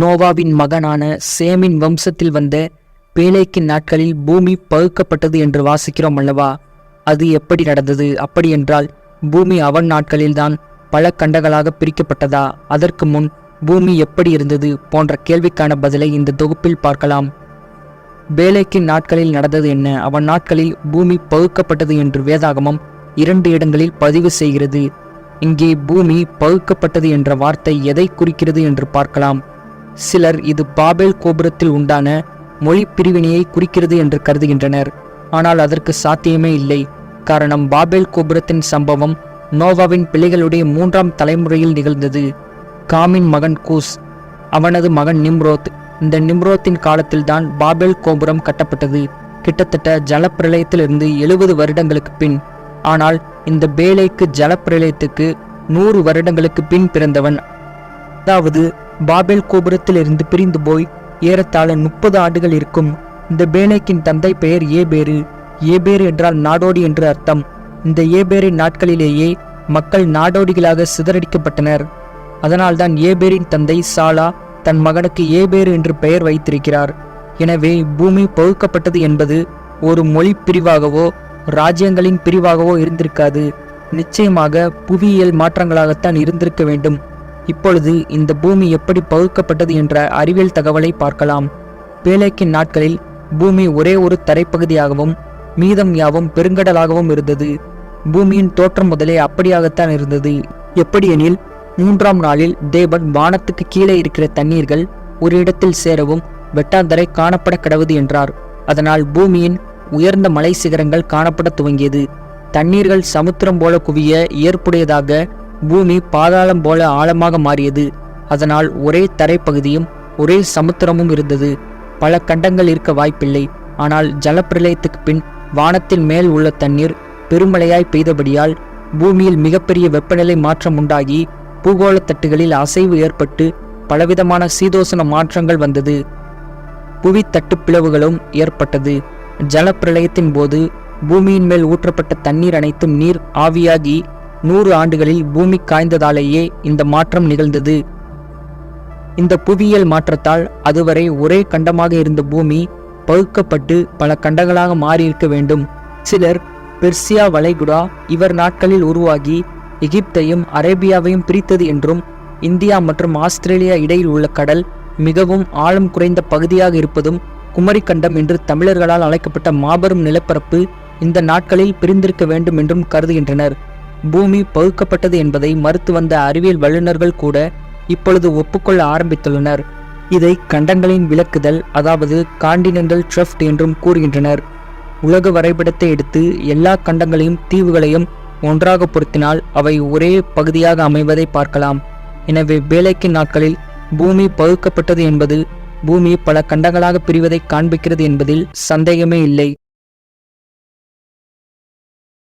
நோவாவின் மகனான சேமின் வம்சத்தில் வந்த பேலைக்கின் நாட்களில் பூமி பகுக்கப்பட்டது என்று வாசிக்கிறோம் அல்லவா? அது எப்படி நடந்தது? அப்படி என்றால் பூமி அவன் நாட்களில்தான் பல கண்டங்களாக பிரிக்கப்பட்டதா? அதற்கு முன் பூமி எப்படி இருந்தது? போன்ற கேள்விக்கான பதிலை இந்த தொகுப்பில் பார்க்கலாம். பேலைக்கின் நாட்களில் நடந்தது என்ன? அவன் நாட்களில் பூமி பகுக்கப்பட்டது என்று வேதாகமம் இரண்டு இடங்களில் பதிவு செய்கிறது. இங்கே பூமி பகுக்கப்பட்டது என்ற வார்த்தை எதை குறிக்கிறது என்று பார்க்கலாம். சிலர் இது பாபேல் கோபுரத்தில் உண்டான மொழி பிரிவினையை குறிக்கிறது என்று கருதுகின்றனர். ஆனால் அதற்கு சாத்தியமே இல்லை. காரணம் பாபேல் கோபுரத்தின் சம்பவம் நோவாவின் பிள்ளைகளுடைய மூன்றாம் தலைமுறையில் நிகழ்ந்தது. காமின் மகன் கூஸ் அவனது மகன் நிம்ரோத். இந்த நிம்ரோத்தின் காலத்தில்தான் பாபேல் கோபுரம் கட்டப்பட்டது. கிட்டத்தட்ட ஜலப்பிரளயத்திலிருந்து எழுபது வருடங்களுக்கு பின். ஆனால் இந்த பேலைக்கு ஜலப்பிரளயத்துக்கு நூறு வருடங்களுக்கு பின் பிறந்தவன் அதாவது பாபேல் கோபுரத்திலிருந்து பிரிந்து போய் ஏறத்தாழ முப்பது ஆண்டுகள் இருக்கும். இந்த பேனேக்கின் தந்தை பெயர் ஏபேரு. ஏபேரு என்றால் நாடோடி என்று அர்த்தம். இந்த ஏபேரின் நாட்களிலேயே மக்கள் நாடோடிகளாக சிதறடிக்கப்பட்டனர். அதனால்தான் ஏபேரின் தந்தை சாலா தன் மகனுக்கு ஏபேரு என்று பெயர் வைத்திருக்கிறார். எனவே பூமி பகுக்கப்பட்டது என்பது ஒரு மொழி பிரிவாகவோ ராஜ்யங்களின் பிரிவாகவோ இருந்திருக்காது. நிச்சயமாக புவியியல் மாற்றங்களாகத்தான் இருந்திருக்க வேண்டும். இப்பொழுது இந்த பூமி எப்படி பகுக்கப்பட்டது என்ற அறிவியல் தகவலை பார்க்கலாம். பேலேக்கின் நாட்களில் பூமி ஒரே ஒரு தரைப்பகுதியாகவும் மீதம் யாவும் பெருங்கடலாகவும் இருந்தது. பூமியின் தோற்றம் முதலே அப்படியாகத்தான் இருந்தது. எப்படியெனில் மூன்றாம் நாளில் தேவன் வானத்துக்கு கீழே இருக்கிற தண்ணீர்கள் ஒரு இடத்தில் சேரவும் வெட்டாந்தரை காணப்பட கடவுது என்றார். அதனால் பூமியின் உயர்ந்த மலை சிகரங்கள் காணப்பட துவங்கியது. தண்ணீர்கள் சமுத்திரம் போல குவிய ஏற்புடையதாக பூமி பாதாளம் போல ஆழமாக மாறியது. அதனால் ஒரே தரைப்பகுதியும் ஒரே சமுத்திரமும் இருந்தது. பல கண்டங்கள் இருக்க வாய்ப்பில்லை. ஆனால் ஜலப்பிரளயத்துக்கு பின் வானத்தின் மேல் உள்ள தண்ணீர் பெருமழையாய் பெய்தபடியால் பூமியில் மிகப்பெரிய வெப்பநிலை மாற்றம் உண்டாகி பூகோளத் தட்டுகளில் அசைவு ஏற்பட்டு பலவிதமான சீதோசன மாற்றங்கள் வந்தது. புவித்தட்டு பிளவுகளும் ஏற்பட்டது. ஜலப்பிரளயத்தின் போது பூமியின் மேல் ஊற்றப்பட்ட தண்ணீர் அனைத்தும் நீர் ஆவியாகி நூறு ஆண்டுகளில் பூமி காய்ந்ததாலேயே இந்த மாற்றம் நிகழ்ந்தது. இந்த புவியியல் மாற்றத்தால் அதுவரை ஒரே கண்டமாக இருந்த பூமி பகுக்கப்பட்டு பல கண்டங்களாக மாறியிருக்க வேண்டும். சிலர் பெர்சியா வளைகுடா இவர் நாட்களில் உருவாகி எகிப்தையும் அரேபியாவையும் பிரித்தது என்றும் இந்தியா மற்றும் ஆஸ்திரேலியா இடையில் உள்ள கடல் மிகவும் ஆழம் குறைந்த பகுதியாக இருப்பதும் குமரிக்கண்டம் என்று தமிழர்களால் அழைக்கப்பட்ட மாபெரும் நிலப்பரப்பு இந்த நாட்களில் பிரிந்திருக்க வேண்டும் என்றும் கருதுகின்றனர். பூமி பகுக்கப்பட்டது என்பதை மறுத்து வந்த அறிவியல் வல்லுநர்கள் கூட இப்பொழுது ஒப்புக்கொள்ள ஆரம்பித்துள்ளனர். இதை கண்டங்களின் விளக்குதல் அதாவது காண்டினென்டல் ட்ரஃப்ட் என்றும் கூறுகின்றனர். உலக வரைபடத்தை எடுத்து எல்லா கண்டங்களையும் தீவுகளையும் ஒன்றாக பொருத்தினால் அவை ஒரே பகுதியாக அமைவதை பார்க்கலாம். எனவே வேலைக்கு நாட்களில் பூமி பகுக்கப்பட்டது என்பது பூமி பல கண்டங்களாக பிரிவதை காண்பிக்கிறது என்பதில் சந்தேகமே இல்லை.